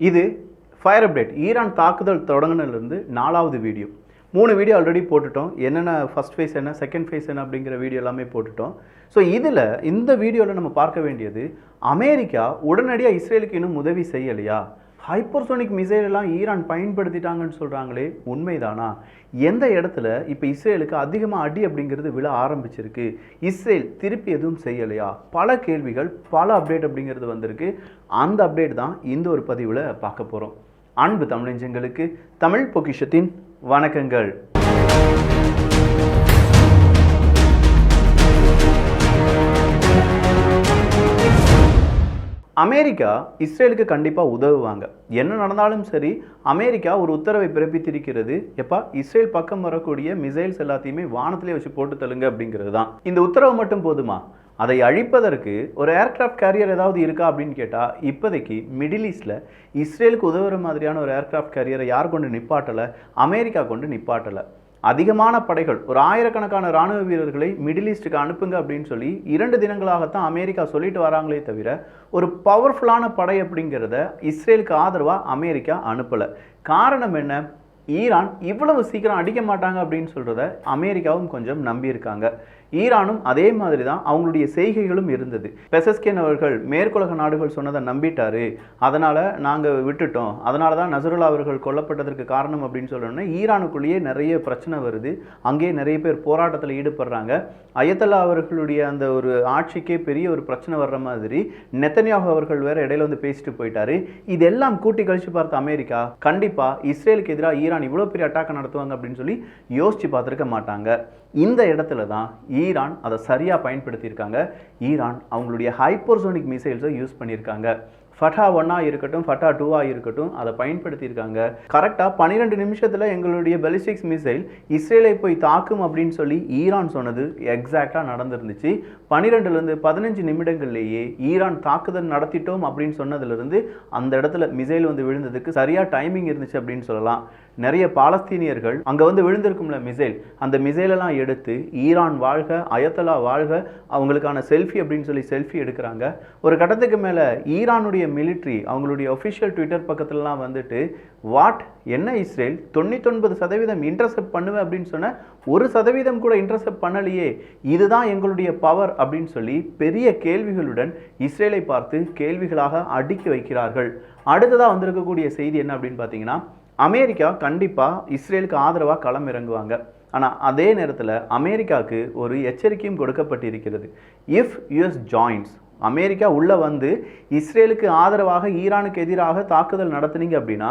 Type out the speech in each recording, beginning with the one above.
இது fire update Iran தாக்குதல் தொடங்கினதுலேருந்து நாலாவது வீடியோ மூணு வீடியோ ஆல்ரெடி போட்டுட்டோம். என்னென்ன ஃபர்ஸ்ட் ஃபேஸ் என்ன செகண்ட் ஃபேஸ் என்ன அப்படிங்கிற வீடியோ எல்லாமே போட்டுட்டோம். ஸோ இதில் இந்த வீடியோவில் நம்ம பார்க்க வேண்டியது அமெரிக்கா உடனடியாக இஸ்ரேலுக்கு இன்னும் உதவி செய்யலையா? ஹைப்பர்சோனிக் மிசைலெல்லாம் ஈரான் பயன்படுத்திட்டாங்கன்னு சொல்கிறாங்களே உண்மைதானா? எந்த இடத்துல இப்போ இஸ்ரேலுக்கு அதிகமாக அடி அப்படிங்கிறது விழ ஆரம்பிச்சிருக்கு? இஸ்ரேல் திருப்பி எதுவும் செய்யலையா? பல கேள்விகள் பல அப்டேட் அப்படிங்கிறது வந்திருக்கு. அந்த அப்டேட் தான் இந்த ஒரு பதிவில் பார்க்க போகிறோம் அன்பு தமிழஞ்சங்களுக்கு தமிழ் பொக்கிஷத்தின் வணக்கங்கள். அமெரிக்கா இஸ்ரேலுக்கு கண்டிப்பாக உதவுவாங்க. என்ன நடந்தாலும் சரி அமெரிக்கா ஒரு உத்தரவை பிறப்பித்திருக்கிறது. எப்பா இஸ்ரேல் பக்கம் வரக்கூடிய மிசைல்ஸ் எல்லாத்தையுமே வானத்திலே வச்சு போட்டு தள்ளுங்க அப்படிங்கிறது தான். இந்த உத்தரவு மட்டும் போதுமா? அதை அழிப்பதற்கு ஒரு ஏர்கிராஃப்ட் கேரியர் ஏதாவது இருக்கா அப்படின்னு கேட்டால் இப்போதைக்கு மிடில் ஈஸ்டில் இஸ்ரேலுக்கு உதவுற மாதிரியான ஒரு ஏர்கிராஃப்ட் கேரியரை யார் கொண்டு நிப்பாட்டலை? அமெரிக்கா கொண்டு நிப்பாட்டலை. அதிகமான படைகள் ஒரு ஆயிரக்கணக்கான ராணுவ வீரர்களை மிடில் ஈஸ்ட்டுக்கு அனுப்புங்க அப்படின்னு சொல்லி இரண்டு தினங்களாகத்தான் அமெரிக்கா சொல்லிட்டு வராங்களே தவிர ஒரு பவர்ஃபுல்லான படை அப்படிங்கிறத இஸ்ரேலுக்கு ஆதரவாக அமெரிக்கா அனுப்பலை. காரணம் என்ன? ஈரான் இவ்வளவு சீக்கிரம் அடிக்க மாட்டாங்க அப்படின்னு சொல்கிறத அமெரிக்காவும் கொஞ்சம் நம்பியிருக்காங்க. ஈரானும் அதே மாதிரி தான் அவங்களுடைய செய்கைகளும் இருந்தது. பெசஸ்கேன் அவர்கள் மேற்குலக நாடுகள் சொன்னதை நம்பிட்டாரு. அதனால் நாங்கள் விட்டுட்டோம். அதனால தான் நசருல்லா அவர்கள் கொல்லப்பட்டதற்கு காரணம் அப்படின்னு சொல்லணும்னா ஈரானுக்குள்ளேயே நிறைய பிரச்சனை வருது. அங்கேயே நிறைய பேர் போராட்டத்தில் ஈடுபடுறாங்க. அயத்தல்லா அவர்களுடைய அந்த ஒரு ஆட்சிக்கே பெரிய ஒரு பிரச்சனை வர்ற மாதிரி நெத்தன்யாகு அவர்கள் வேற இடையில வந்து பேசிட்டு போயிட்டாரு. இதெல்லாம் கூட்டி கழிச்சு பார்த்த அமெரிக்கா கண்டிப்பாக இஸ்ரேலுக்கு எதிராக ஈரான் இவ்வளோ பெரிய அட்டாக் நடத்துவாங்க அப்படின்னு சொல்லி யோசிச்சு பார்த்துருக்க மாட்டாங்க. இந்த இடத்துல தான் ஈரான் அதை சரியாக பயன்படுத்தியிருக்காங்க. ஈரான் அவங்களுடைய ஹைப்பர்சோனிக் மிசைல்ஸை யூஸ் பண்ணியிருக்காங்க. ஃபட்டா ஒன்னாக இருக்கட்டும் ஃபட்டா டூவாக இருக்கட்டும் அதை பயன்படுத்தியிருக்காங்க. கரெக்டாக பன்னிரெண்டு நிமிஷத்தில் எங்களுடைய பெலிஸ்டிக்ஸ் மிசைல் இஸ்ரேலை போய் தாக்கும் அப்படின்னு சொல்லி ஈரான் சொன்னது எக்ஸாக்டாக நடந்துருந்துச்சு. பன்னிரெண்டுலேருந்து பதினஞ்சு நிமிடங்கள்லேயே ஈரான் தாக்குதல் நடத்திட்டோம் அப்படின்னு சொன்னதுலேருந்து அந்த இடத்துல மிசைல் வந்து விழுந்ததுக்கு சரியாக டைமிங் இருந்துச்சு அப்படின்னு சொல்லலாம். நிறைய பாலஸ்தீனியர்கள் அங்கே வந்து விழுந்திருக்கும்ல மிசைல். அந்த மிசைலெல்லாம் எடுத்து ஈரான் வாழ்க அயத்தலா வாழ்க அவங்களுக்கான செல்ஃபி அப்படின்னு சொல்லி செல்ஃபி எடுக்கிறாங்க. ஒரு கட்டத்துக்கு மேலே ஈரானுடைய மிலிட்ரி அவங்களுடைய ஒஃபிஷியல் ட்விட்டர் பக்கத்துலலாம் வந்துட்டு வாட்? என்ன இஸ்ரேல்? தொண்ணூத்தொன்பது சதவீதம் இன்டர்செப்ட் பண்ணுவேன் அப்படின்னு சொன்ன ஒரு சதவீதம் கூட இன்டர்செப்ட் பண்ணலையே. இதுதான் எங்களுடைய பவர் அப்படின்னு சொல்லி பெரிய கேள்விகளுடன் இஸ்ரேலை பார்த்து கேள்விகளாக அடுக்கி வைக்கிறார்கள். அடுத்ததாக வந்திருக்கக்கூடிய செய்தி என்ன அப்படின்னு பார்த்தீங்கன்னா அமெரிக்கா கண்டிப்பாக இஸ்ரேலுக்கு ஆதரவாக களம் இறங்குவாங்க. ஆனால் அதே நேரத்தில் அமெரிக்காவுக்கு ஒரு எச்சரிக்கையும் கொடுக்கப்பட்டிருக்கிறது. இஃப் யுஎஸ் ஜாயின்ஸ் அமெரிக்கா உள்ளே வந்து இஸ்ரேலுக்கு ஆதரவாக ஈரானுக்கு எதிராக தாக்குதல் நடத்துனீங்க அப்படின்னா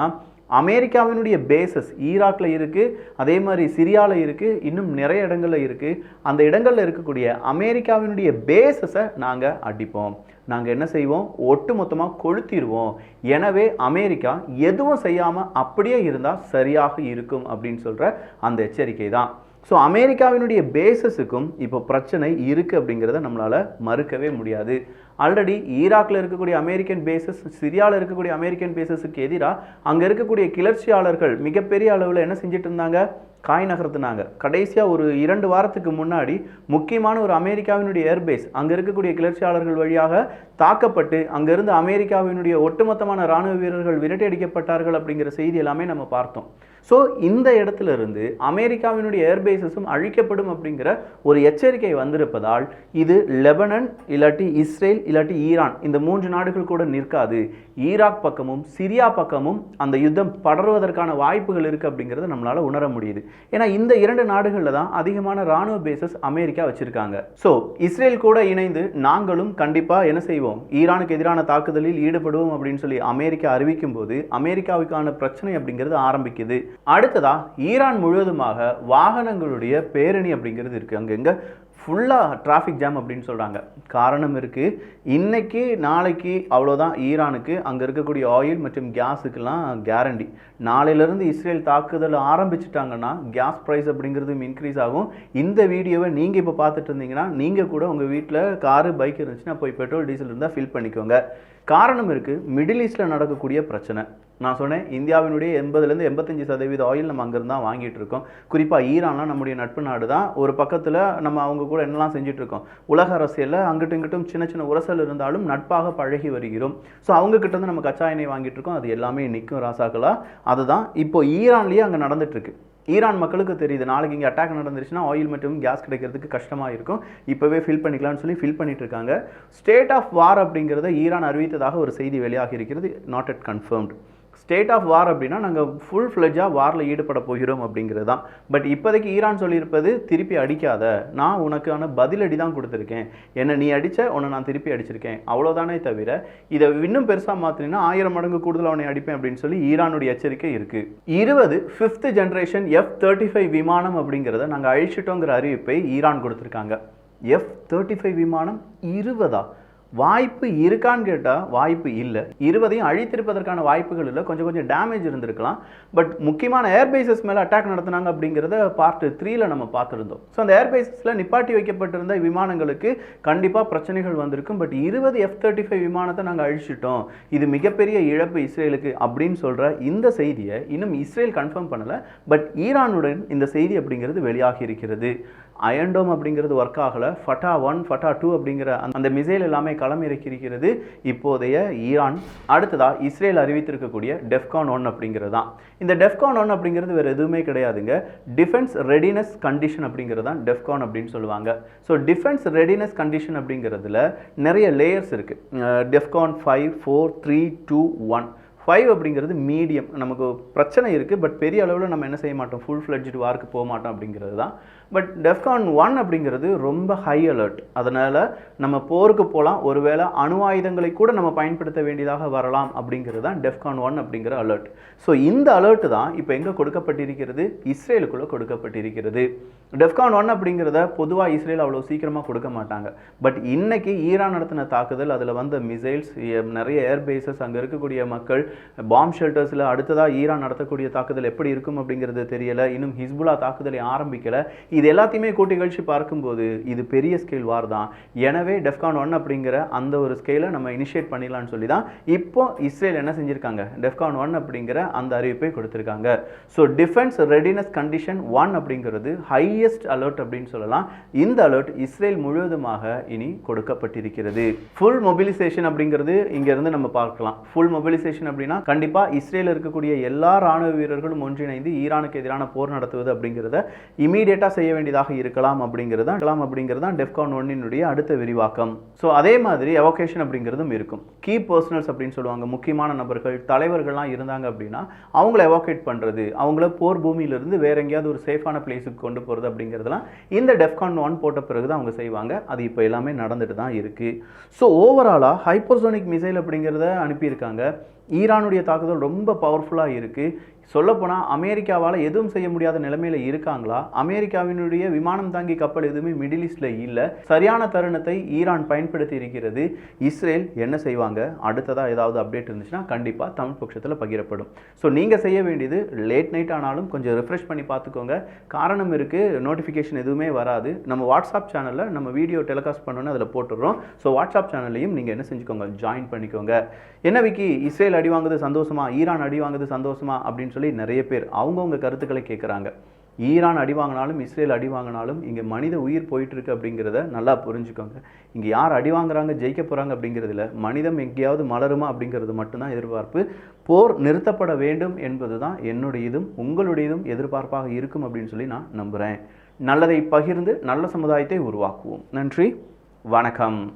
அமெரிக்காவினுடைய பேசஸ் ஈராக்கில் இருக்குது அதே மாதிரி சிரியாவில் இருக்குது இன்னும் நிறைய இடங்களில் இருக்குது அந்த இடங்களில் இருக்கக்கூடிய அமெரிக்காவினுடைய பேசஸை நாங்கள் அடிப்போம். நாங்கள் என்ன செய்வோம்? ஒட்டு மொத்தமாக கொளுத்திடுவோம். எனவே அமெரிக்கா எதுவும் செய்யாமல் அப்படியே இருந்தால் சரியாக இருக்கும் அப்படின்னு சொல்கிற அந்த எச்சரிக்கை தான். ஸோ அமெரிக்காவினுடைய பேசஸுக்கும் இப்போ பிரச்சனை இருக்குது அப்படிங்கிறத நம்மளால் மறுக்கவே முடியாது. ஆல்ரெடி ஈராக்கில் இருக்கக்கூடிய அமெரிக்கன் பேசஸ் சிரியாவில் இருக்கக்கூடிய அமெரிக்கன் பேசஸுக்கு எதிராக அங்கே இருக்கக்கூடிய கிளர்ச்சியாளர்கள் மிகப்பெரிய அளவில் என்ன செஞ்சுட்டு இருந்தாங்க காய் நகர்த்தினாங்க. கடைசியாக ஒரு இரண்டு வாரத்துக்கு முன்னாடி முக்கியமான ஒரு அமெரிக்காவினுடைய ஏர்பேஸ் அங்கே இருக்கக்கூடிய கிளர்ச்சியாளர்கள் வழியாக தாக்கப்பட்டு அங்கிருந்து அமெரிக்காவினுடைய ஒட்டுமொத்தமான இராணுவ வீரர்கள் விரட்டியடிக்கப்பட்டார்கள் அப்படிங்கிற செய்தி எல்லாமே நம்ம பார்த்தோம். ஸோ இந்த இடத்துல இருந்து அமெரிக்காவினுடைய ஏர்பேஸஸும் அழிக்கப்படும் அப்படிங்கிற ஒரு எச்சரிக்கை வந்திருப்பதால் இது லெபனன் இல்லாட்டி இஸ்ரேல் இல்லாட்டி ஈரான். இந்த மூன்று நாடுகள் கூட நிற்காது. ஈராக் பக்கமும் சிரியா பக்கமும் அந்த யுத்தம் படர்வதற்கான வாய்ப்புகள் இருக்குது அப்படிங்கிறத நம்மளால் உணர முடியுது. ஏன்னா இந்த இரண்டு நாடுகளில் தான் அதிகமான ராணுவ பேசஸ் அமெரிக்கா வச்சுருக்காங்க. ஸோ இஸ்ரேல் கூட இணைந்து நாங்களும் கண்டிப்பாக என்ன செய்வோம்? ஈரானுக்கு எதிரான தாக்குதலில் ஈடுபடுவோம் அப்படின்னு சொல்லி அமெரிக்கா அறிவிக்கும் போது அமெரிக்காவுக்கான பிரச்சனை அப்படிங்கிறது ஆரம்பிக்குது. அடுத்ததாக ஈரான் முழுவதுமாக வாகனங்களுடைய பேரணி அப்படிங்கிறது இருக்குது அங்கங்கே ஃபுல்லாக டிராஃபிக் ஜாம் அப்படின்னு சொல்கிறாங்க காரணம் இருக்குது இன்றைக்கி நாளைக்கு அவ்வளோதான் ஈரானுக்கு அங்கே இருக்கக்கூடிய ஆயில் மற்றும் கேஸுக்கெல்லாம் கேரண்டி நாளையிலேருந்து இஸ்ரேல் தாக்குதல் ஆரம்பிச்சிட்டாங்கன்னா கேஸ் ப்ரைஸ் அப்படிங்கிறதும் இன்க்ரீஸ் ஆகும். இந்த வீடியோவை நீங்கள் இப்போ பார்த்துட்டு இருந்தீங்கன்னா நீங்கள் கூட உங்கள் வீட்டில் காரு பைக் இருந்துச்சுன்னா போய் பெட்ரோல் டீசல் இருந்தால் ஃபில் பண்ணிக்கோங்க. காரணம் இருக்குது மிடில் ஈஸ்டில் நடக்கக்கூடிய பிரச்சனை. நான் சொன்னேன் இந்தியாவினுடைய எண்பதுலேருந்து எண்பத்தஞ்சு சதவீத ஆயில் நம்ம அங்கேருந்து தான் வாங்கிட்டு இருக்கோம். குறிப்பாக ஈரான்லாம் நம்முடைய நட்பு நாடு தான். ஒரு பக்கத்தில் நம்ம அவங்க கூட என்னெல்லாம் செஞ்சுட்டு இருக்கோம். உலக அரசியலில் அங்கிட்டும் இங்கிட்டும் சின்ன சின்ன உரசல் இருந்தாலும் நட்பாக பழகி வருகிறோம். ஸோ அவங்கக்கிட்டேருந்து நம்ம கச்சா எண்ணெய் வாங்கிட்டு இருக்கோம். அது எல்லாமே நிற்கும் ராசாக்களாக அதுதான். இப்போ ஈரான்லேயே அங்கே நடந்துட்டு இருக்கு. ஈரான் மக்களுக்கு தெரியுது. நாளைக்கு இங்கே அட்டாக் நடந்துருச்சுன்னா ஆயில் மற்றும் கேஸ் கிடைக்கிறதுக்கு கஷ்டமாக இருக்கும். இப்போவே ஃபில் பண்ணிக்கலாம்னு சொல்லி ஃபில் பண்ணிட்டு இருக்காங்க. ஸ்டேட் ஆஃப் வார் அப்படிங்கிறத ஈரான் அறிவித்ததாக ஒரு செய்தி வெளியாகி இருக்கிறது. Not at confirmed state of war அப்படின்னா நாங்கள் ஃபுல் ஃப்ளெஜாக வாரில் ஈடுபட போகிறோம் அப்படிங்கிறது தான் பட் இப்போதைக்கு ஈரான் சொல்லியிருப்பது திருப்பி அடிக்காத. நான் உனக்கான பதிலடி தான் கொடுத்துருக்கேன். என்னை நீ அடித்த உன்னை நான் திருப்பி அடிச்சிருக்கேன். அவ்வளோதானே தவிர இதை இன்னும் பெருசாக மாற்றினா ஆயிரம் மடங்கு கூடுதல் அவனை அடிப்பேன் அப்படின்னு சொல்லி ஈரானுடைய எச்சரிக்கை இருக்குது இருபது fifth generation F thirty five விமானம் அப்படிங்கிறத நாங்கள் அழிச்சிட்டோங்கிற அறிவிப்பை ஈரான் கொடுத்துருக்காங்க. எஃப் தேர்ட்டி ஃபைவ் விமானம் இருபதா? வாய்ப்பு இருக்கான்னு கேட்டால் வாய்ப்பு இல்லை. இருபதையும் அழித்திருப்பதற்கான வாய்ப்புகள் இல்லை. கொஞ்சம் கொஞ்சம் டேமேஜ் இருந்திருக்கலாம். பட் முக்கியமான ஏர்பேசஸ் மேலே அட்டாக் நடத்தினாங்க அப்படிங்கிறத பார்ட் த்ரீல நம்ம பார்த்துருந்தோம். ஸோ அந்த ஏர்பேசஸில் நிப்பாட்டி வைக்கப்பட்டிருந்த விமானங்களுக்கு கண்டிப்பாக பிரச்சனைகள் வந்திருக்கும். பட் இருபது எஃப் தேர்ட்டி ஃபைவ் விமானத்தை நாங்கள் அழிச்சிட்டோம். இது மிகப்பெரிய இழப்பு இஸ்ரேலுக்கு அப்படின்னு சொல்கிற இந்த செய்தியை இன்னும் இஸ்ரேல் கன்ஃபார்ம் பண்ணலை. பட் ஈரானுடன் இந்த செய்தி அப்படிங்கிறது வெளியாகி இருக்கிறது. அயன்டோம் அப்படிங்கிறது ஒர்க் ஆகலை. ஃபட்டா ஒன் ஃபட்டா டூ அப்படிங்கிற அந்த- மிசைல் எல்லாமே களமிறக்கியிருக்கிறது இப்போதைய ஈரான். அடுத்ததாக இஸ்ரேல் அறிவித்திருக்கக்கூடிய டெஃப்கான் ஒன் அப்படிங்கிறது. தான் இந்த டெஃப்கான் ஒன் அப்படிங்கிறது வேறு எதுவுமே கிடையாதுங்க. டிஃபென்ஸ் ரெடினஸ் கண்டிஷன் அப்படிங்கிறது தான் டெஃப்கான் அப்படின்னு சொல்லுவாங்க. ஸோ டிஃபென்ஸ் ரெடினஸ் கண்டிஷன் அப்படிங்கிறதுல நிறைய லேயர்ஸ் இருக்குது DEFCON five four three two one five அப்படிங்கிறது மீடியம் நமக்கு பிரச்சனை இருக்குது பட் பெரிய அளவில் நம்ம என்ன செய்ய மாட்டோம்? ஃபுல் ஃப்ளட்ஜ்டு வார்க்கு போக மாட்டோம் அப்படிங்கிறது தான் பட் டெஃப்கான் ஒன் அப்படிங்கிறது ரொம்ப ஹை அலர்ட் அதனால் நம்ம போருக்கு போகலாம் ஒருவேளை அணு ஆயுதங்களை கூட நம்ம பயன்படுத்த வேண்டியதாக வரலாம் அப்படிங்கிறது தான் டெஃப்கான் ஒன் அப்படிங்கிற அலர்ட் ஸோ இந்த அலர்ட் தான் இப்போ எங்கே கொடுக்கப்பட்டிருக்கிறது? இஸ்ரேலுக்குள்ளே கொடுக்கப்பட்டிருக்கிறது. டெஃப்கான் ஒன் அப்படிங்கிறத பொதுவாக இஸ்ரேல் அவ்வளோ சீக்கிரமாக கொடுக்க மாட்டாங்க. பட் இன்னைக்கு ஈரான் நடத்தின தாக்குதல் அதில் வந்த மிசைல்ஸ் நிறைய ஏர்பேசஸ் அங்கே இருக்கக்கூடிய மக்கள் பாம் ஷெல்டர்ஸில் அடுத்ததாக ஈரான் நடத்தக்கூடிய தாக்குதல் எப்படி இருக்கும் அப்படிங்கிறது தெரியலை. இன்னும் ஹிஸ்புல்லா தாக்குதலை ஆரம்பிக்கலை. இது எல்லாத்தையுமே கூட்டி கழிச்சு பார்க்கும்போது இது பெரிய ஸ்கேல் வார் தான். எனவே டெஃப்கான் ஒன் அப்படிங்கிற அந்த ஒரு ஸ்கேலை நம்ம இனிஷியேட் பண்ணிடலாம்னு சொல்லி தான் இப்போ இஸ்ரேல் என்ன செஞ்சுருக்காங்க? டெஃப்கான் ஒன் அப்படிங்கிற அந்த அறிவிப்பை கொடுத்துருக்காங்க. So defence readiness condition one அப்படிங்கிறது ஹையஸ்ட் அலர்ட் அப்படின்னு சொல்லலாம். இந்த அலர்ட் இஸ்ரேல் முழுவதுமாக இனி கொடுக்கப்பட்டிருக்கிறது. ஃபுல் மொபிலைசேஷன் அப்படிங்கிறது இங்கேருந்து நம்ம பார்க்கலாம். ஃபுல் மொபிலைசேஷன் அப்படின்னா கண்டிப்பாக இஸ்ரேல் இருக்கக்கூடிய எல்லா ராணுவ வீரர்களும் ஒன்றிணைந்து ஈரானுக்கு எதிரான போர் நடத்துவது அப்படிங்கிறத இமீடியட்டாக செய்ய வேண்டியதாக இருக்கலாம் அப்படிங்கிறது தான் இருக்கலாம் அப்படிங்கிறது தான் டெஃப்கான் ஒன்னினுடைய அடுத்த விரிவாக்கம். ஸோ அதே மாதிரி எவோகேஷன் அப்படிங்கிறதும் இருக்கும். கீ பர்சனல்ஸ் அப்படின்னு சொல்லுவாங்க. முக்கியமான நபர்கள் தலைவர்கள்லாம் இருந்தாங்க அப்படின்னா அவங்கள எவோகேட் பண்ணுறது அவங்கள போர் பூமியிலிருந்து வேற எங்கேயாவது ஒரு சேஃபான பிளேஸுக்கு கொண்டு போகிறது அப்படிங்கிறதுலாம் இந்த டெஃப்கான் ஒன் போட்ட பிறகு தான் அவங்க செய்வாங்க. அது இப்போ எல்லாமே நடந்துட்டு தான் இருக்குது ஸோ ஓவராலாக ஹைப்பர்சோனிக் மிசைல் அப்படிங்கிறத அனுப்பியிருக்காங்க. ஈரானுடைய தாக்குதல் ரொம்ப பவர்ஃபுல்லாக இருக்குது சொல்லப்போனால் அமெரிக்காவால் எதுவும் செய்ய முடியாத நிலைமையில் இருக்காங்களா? அமெரிக்காவினுடைய விமானம் தாங்கி கப்பல் எதுவுமே மிடில் ஈஸ்டில் இல்லை. சரியான தருணத்தை ஈரான் பயன்படுத்தி இருக்கிறது. இஸ்ரேல் என்ன செய்வாங்க? அடுத்ததாக ஏதாவது அப்டேட் இருந்துச்சுன்னா கண்டிப்பாக தமிழ் பட்சத்தில் பகிரப்படும். ஸோ நீங்கள் செய்ய வேண்டியது லேட் நைட் ஆனாலும் கொஞ்சம் ரிஃப்ரெஷ் பண்ணி பார்த்துக்கோங்க காரணம் இருக்குது நோட்டிஃபிகேஷன் எதுவுமே வராது. நம்ம வாட்ஸ்அப் சேனலில் நம்ம வீடியோ டெலிகாஸ்ட் பண்ணோன்னு அதில் போட்டுடுறோம் ஸோ வாட்ஸ்அப் சேனல்லையும் நீங்கள் என்ன செஞ்சுக்கோங்க? ஜாயின் பண்ணிக்கோங்க. என்ன விக்கி? இஸ்ரேல் அடி வாங்குது சந்தோஷமா? ஈரான் அடி வாங்குது சந்தோஷமா? அப்படின்னு சொல்லி நிறைய பேர் அவங்கவுங்க கருத்துக்களை கேட்குறாங்க ஈரான் அடி வாங்கினாலும் இஸ்ரேல் அடி வாங்கினாலும் இங்கே மனித உயிர் போயிட்டு இருக்கு அப்படிங்கிறத நல்லா புரிஞ்சுக்கோங்க. இங்கே யார் அடி வாங்குறாங்க ஜெயிக்க போகிறாங்க அப்படிங்கிறதுல மனிதம் எங்கேயாவது மலருமா அப்படிங்கிறது மட்டும்தான் எதிர்பார்ப்பு. போர் நிறுத்தப்பட வேண்டும் என்பது தான் என்னுடையதும் உங்களுடையதும் எதிர்பார்ப்பாக இருக்கும் அப்படின்னு சொல்லி நான் நம்புகிறேன் நல்லதை பகிர்ந்து நல்ல சமுதாயத்தை உருவாக்குவோம். நன்றி வணக்கம்.